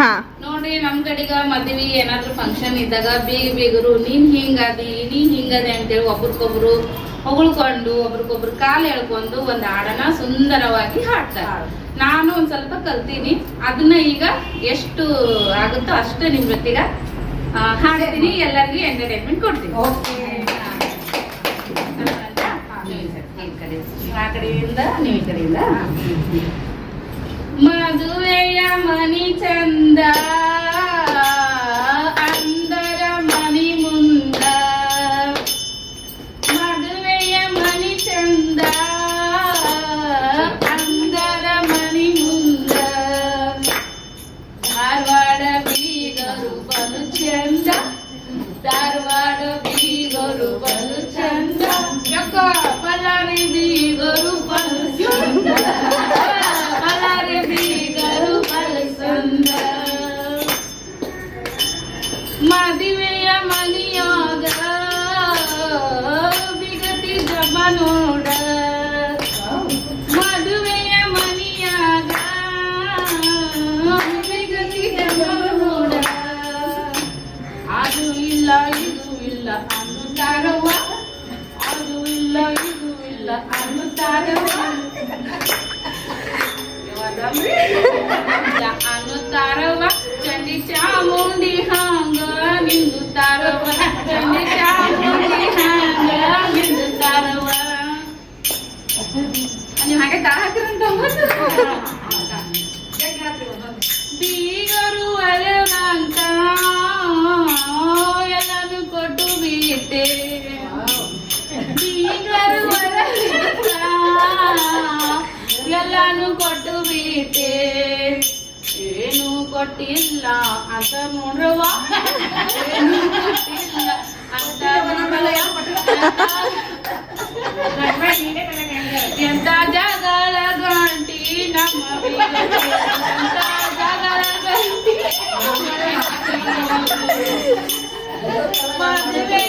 ಹಾ. ನೋಡ್ರಿ ನಮ್ ಕಡೆಗ ಮದ್ವಿ ಏನಾದ್ರು ಫಂಕ್ಷನ್ ಇದ್ದಾಗ ಬೀಗ ಬೀಗರು ನೀನ್ ಹಿಂಗದಿ ನೀನ್ ಹಿಂಗದಿ ಅಂತೇಳಿ ಒಬ್ರಿಗೊಬ್ರು ಹೊಗಳ್ಕೊಂಡು ಒಬ್ರಿಗೊಬ್ರು ಕಾಲ್ ಎಳ್ಕೊಂಡು ಒಂದ್ ಹಾಡನ ಸುಂದರವಾಗಿ ಹಾಡ್ತಾರೆ. ನಾನು ಒಂದ್ ಸ್ವಲ್ಪ ಕಲ್ತೀನಿ. ಅದನ್ನ ಈಗ ಎಷ್ಟು ಆಗುತ್ತೋ ಅಷ್ಟು ನಿಮ್ ಜೊತೆಗ ಹಾಡ್ತೀನಿ. ಎಲ್ಲರಿಗೂ ಎಂಟರ್ಟೈನ್ಮೆಂಟ್ ಕೊಡ್ತೀನಿ. ಆ ಕಡೆಯಿಂದ ನೀವು ಈ ಕಡೆಯಿಂದ ಮದುವೆಯ రమణి చందా ಇಲ್ಲ ಇದು ಇಲ್ಲ ಅನ್ನುತ್ತಾರವ್ವ ಯಾವ್ದಮ್ರಿ? ಇಲ್ಲ ಅನ್ನುತ್ತಾರವ್ವ ಚಂಡಿ ಚಾಮುಂಡಿ ಹಾಂಗ ನಿಂದುತ್ತಾರವ್ವ ಚಂಡಿ ಚಾಮುಂಡಿ ಹಾಂಗ ನಿಂದುತ್ತಾರವ್ವ ನೀವು ಹಾಗೆ ತಾಳ ಹಾಕಿರಂತ ಬೀಗರು ಅಲೆವಂತ ಎಲ್ಲಾನು ಕೊಟ್ಟು ಬೀತೆ ಕೊಟ್ಟು ಬೀತೆ ಏನು ಕೊಟ್ಟಿಲ್ಲ ಅಂತ ನೋಡ್ರವ್ವ ಏನು ಕೊಟ್ಟಿಲ್ಲ ಅಂತ ಎಂತ ಜಗಳ ಗಂಟಿ ನಮ್ಮ ಬೀಗಕ್ಕೆ. ಎಂತ ಜಗಳ ಗಂಟಿ ಮದುವೆಯ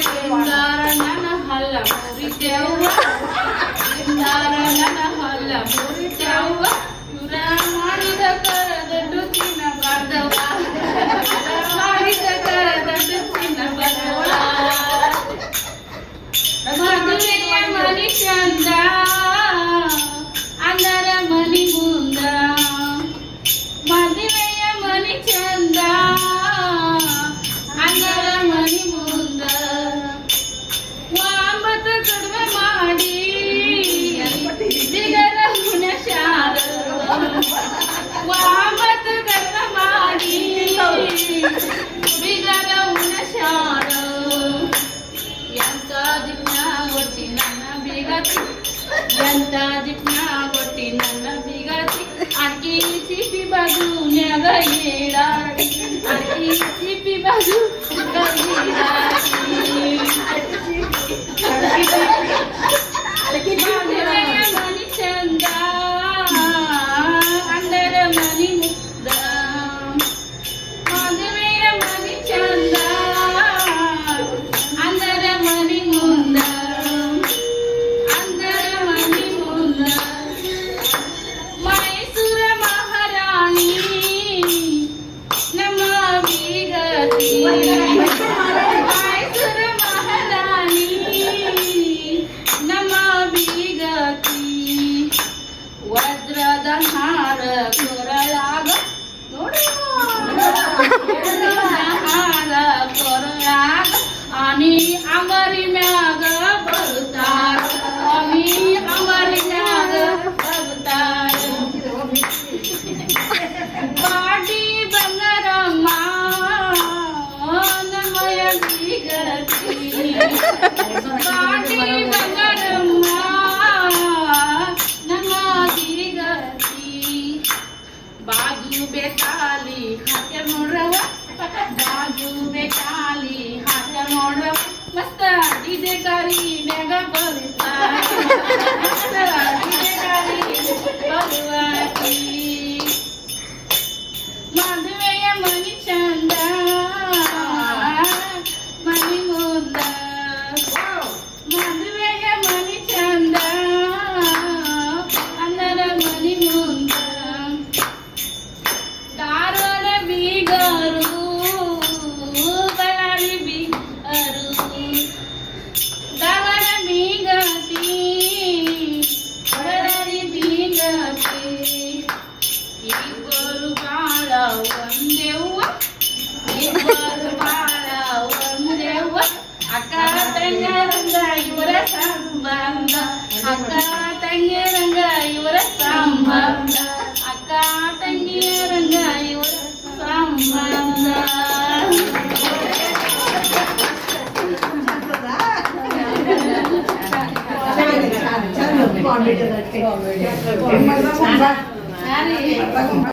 Brindarana halla, muri deva. Brindarana halla, muri ಬಿಗರ ಗುಣಶಾಲ ಎಂತ ಜಿಪ್ನ ಒಟ್ಟಿ ನನ್ನ ಬಿಗತಿ ಎಂತ ಜಿಪ್ನ ಒಟ್ಟಿ ನನ್ನ ಬಿಗತಿ ಅಕ್ಕಿ ಸಿಪಿ ಬದು ನ್ಯಾಗ ಏಡಾಡಿ ಅಕ್ಕಿ ಸಿಪಿ ಬದು ಮದುವೆಯ ಮನುಷ್ಯ हार कोरळा ग हार कोरळा आणि आंबरी म्या ग मस्त डीजे कारी मेगा बलवाई मस्त डीजे कारी बलवाई माधवे मनी चंदा ಅಕ್ಕ ತಂಗಿಯರಂಗ ಇವರ ಸಂಬಂಧ ಅಕ್ಕ ತಂಗಿಯರಂಗ ಇವರ ಸಂಬಂಧ ಕಾಮಿಡಿ ಯಾರೀ